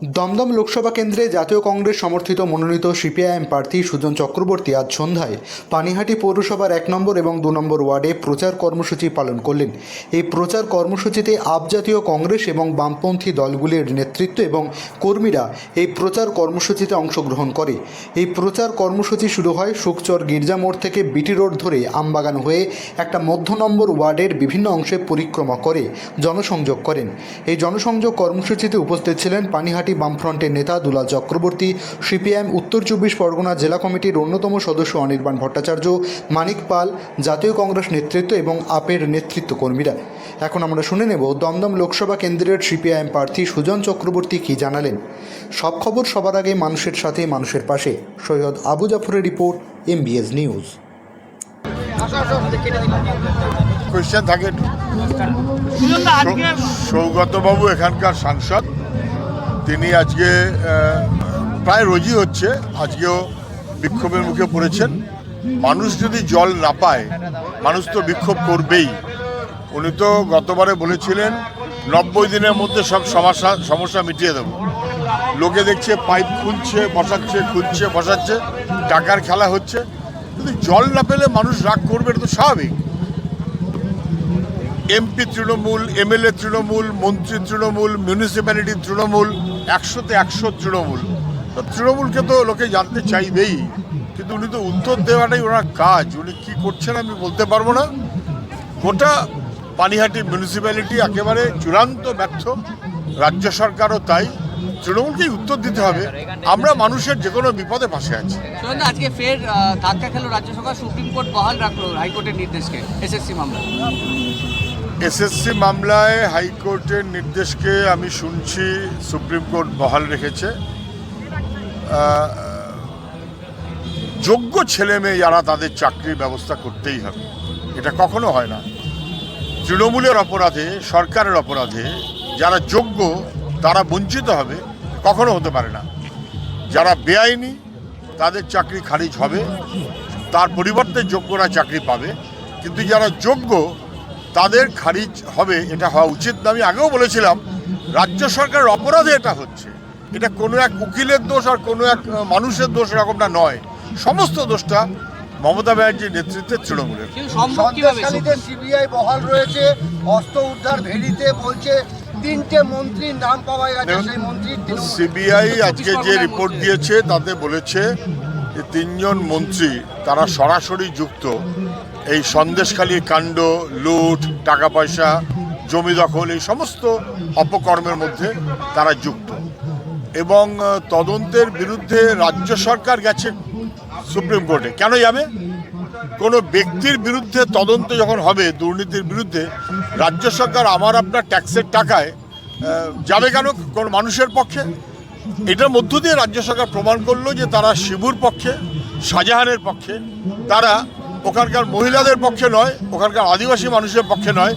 দমদম লোকসভা কেন্দ্রে জাতীয় কংগ্রেস সমর্থিত মনোনীত সিপিআইএম প্রার্থী সুজন চক্রবর্তী আজ সন্ধ্যায় পানিহাটি পৌরসভার এক নম্বর এবং দু নম্বর ওয়ার্ডে প্রচার কর্মসূচি পালন করলেন। এই প্রচার কর্মসূচিতে আপজাতীয় কংগ্রেস এবং বামপন্থী দলগুলির নেতৃত্ব এবং কর্মীরা এই প্রচার কর্মসূচিতে অংশগ্রহণ করে। এই প্রচার কর্মসূচি শুরু হয় সুকচর গির্জা মোড় থেকে বিটি রোড ধরে আমবাগান হয়ে একটা মধ্য নম্বর ওয়ার্ডের বিভিন্ন অংশে পরিক্রমা করে জনসংযোগ করেন। এই জনসংযোগ কর্মসূচিতে উপস্থিত ছিলেন পানিহাটি বামফ্রন্টের নেতা দুলাল চক্রবর্তী সিপিআইএম উত্তর চব্বিশ পরগনা জেলা কমিটির অন্যতম সদস্য অনির্বাণ ভট্টাচার্য মানিক পাল জাতীয় কংগ্রেস নেতৃত্ব এবং আপের নেতৃত্ব কর্মীরা। এখন আমরা শুনে নেব দমদম লোকসভা কেন্দ্রের সিপিআইএম প্রার্থী সুজন চক্রবর্তী কী জানালেন। সব খবর সবার আগে মানুষের সাথে মানুষের পাশে। সৈয়দ আবু জাফরের রিপোর্ট এমবিএস নিউজ। কোয়েশ্চেন থাকে সৌগতবাবু এখানকার সাংসদ। তিনি আজকে প্রায় রোজই হচ্ছে, আজকেও বিক্ষোভের মুখে পড়েছেন। মানুষ যদি জল না পায়, মানুষ তো বিক্ষোভ করবেই। উনি তো গতবারে বলেছিলেন, নব্বই দিনের মধ্যে সব সমস্যা সমস্যা মিটিয়ে দেবো। লোকে দেখছে পাইপ খুলছে বসাচ্ছে খুলছে বসাচ্ছে, টাকার খেলা হচ্ছে। কিন্তু জল না পেলে মানুষ রাগ করবে, এটা তো স্বাভাবিক। এমপি তৃণমূল এমএলএ তৃণমূল মন্ত্রী তৃণমূল মিউনিসিপ্যালিটি তৃণমূল একশোতে একশো তৃণমূল তো তৃণমূলকে তো লোকে জানতে চাইবেই। কিন্তু উনি তো উত্তর দেওয়াটাই ওনার কাজ। উনি কী করছেন আমি বলতে পারব না। গোটা পানিহাটি মিউনিসিপ্যালিটি একেবারে চূড়ান্ত ব্যর্থ। রাজ্য সরকারও তাই। তৃণমূলকেই উত্তর দিতে হবে। আমরা মানুষের যে কোনো বিপদে পাশে আছি। আজকে ফের ধাক্কা খেলো রাজ্য সরকার সুপ্রিম কোর্ট বহাল রাখল হাইকোর্টের নির্দেশকে। এসএসসি মামলা। এসএসসি মামলায় হাইকোর্টের নির্দেশকে আমি শুনছি, সুপ্রিম কোর্ট বহাল রেখেছে। যোগ্য ছেলে মেয়ে যারা তাদের চাকরির ব্যবস্থা করতেই হবে। এটা কখনো হয় না। তৃণমূলের অপরাধে, সরকারের অপরাধে যারা যোগ্য, তারা বঞ্চিত হবে, কখনো হতে পারে না। যারা বেআইনি, তাদের চাকরি খারিজ হবে, তার পরিবর্তে যোগ্যরা চাকরি পাবে। কিন্তু যারা যোগ্য তাদের খারিজ হবে এটা হওয়া উচিত না। আমি আগেও বলেছিলাম রাজ্য সরকারের অপরাধে এটা হচ্ছে। এটা কোনো এক উকিলের দোষ আর কোনো এক মানুষের দোষ এরকমটা নয়। সমস্ত দোষটা মমতা ব্যানার্জির নেতৃত্বে তৃণমূলের। সিবিআই বহাল রয়েছে অস্ত্র উদ্ধার ভেরিতে বলছে তিনটে মন্ত্রীর নাম পাওয়া গেছে সেই মন্ত্রী সিবিআই আজকে যে রিপোর্ট দিয়েছে তাতে বলেছে যে তিনজন মন্ত্রী তারা সরাসরি যুক্ত। এই সন্দেশখালী কাণ্ড, লুট টাকা পয়সা জমি দখল, এই সমস্ত অপকর্মের মধ্যে তারা যুক্ত। এবং তদন্তের বিরুদ্ধে রাজ্য সরকার গেছে সুপ্রিম কোর্টে। কেন যাবে? কোনো ব্যক্তির বিরুদ্ধে তদন্ত যখন হবে, দুর্নীতির বিরুদ্ধে, রাজ্য সরকার আমার আপনার ট্যাক্সের টাকায় যাবে কেন কোন মানুষের পক্ষে? এটার মধ্য দিয়ে রাজ্য সরকার প্রমাণ করল যে তারা শিবুর পক্ষে শাহজাহানের পক্ষে তারা ওখানকার মহিলাদের পক্ষে নয় ওখানকার আদিবাসী মানুষের পক্ষে নয়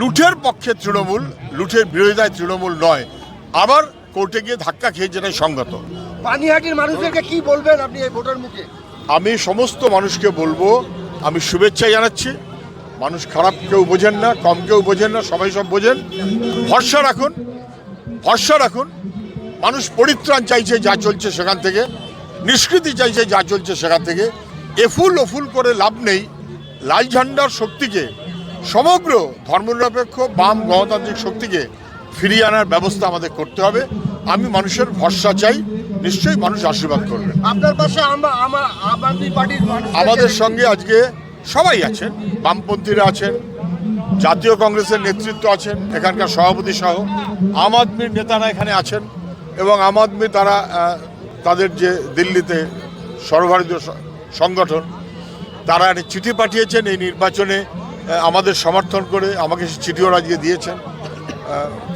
লুঠের পক্ষে তৃণমূল লুঠের বিরোধিতায় তৃণমূল নয়। আবার কোর্টে গিয়ে ধাক্কা খেয়ে যেটাই সঙ্গত। পানিহাটির মানুষদেরকে কি বলবেন আপনি এই ভোটার মুখে? আমি সমস্ত মানুষকে বলব আমি শুভেচ্ছা জানাচ্ছি। মানুষ খারাপ কেউ বোঝেন না কম কেউ বোঝেন না সবাই সব বোঝেন। ভরসা রাখুন ভরসা রাখুন। মানুষ পরিত্রাণ চাইছে যা চলছে সেখান থেকে। নিষ্কৃতি চাইছে যা চলছে সেখান থেকে। এফুল ওফুল করে লাভ নেই। লাল ঝান্ডার শক্তিকে সমগ্র ধর্মনিরপেক্ষ বাম গণতান্ত্রিক শক্তিকে ফিরিয়ে আনার ব্যবস্থা আমাদের করতে হবে। আমি মানুষের ভরসা চাই। নিশ্চয়ই মানুষ আশীর্বাদ করবে। আপনার পাশে আমাদের সঙ্গে আজকে সবাই আছেন। বামপন্থীরা আছেন জাতীয় কংগ্রেসের নেতৃত্ব আছেন এখানকার সভাপতি সহ। আম আদমির নেতারা এখানে আছেন এবং আম আদমি তারা তাদের যে দিল্লিতে সর্বভারতীয় সংগঠন, তারা চিঠি পাঠিয়েছেন এই নির্বাচনে আমাদের সমর্থন করে, আমাকে সে চিঠিও আজকে দিয়েছেন।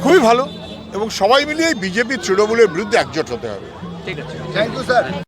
খুবই ভালো এবং সবাই মিলিয়ে বিজেপি তৃণমূলের বিরুদ্ধে একজোট হতে হবে। ঠিক আছে। Thank you sir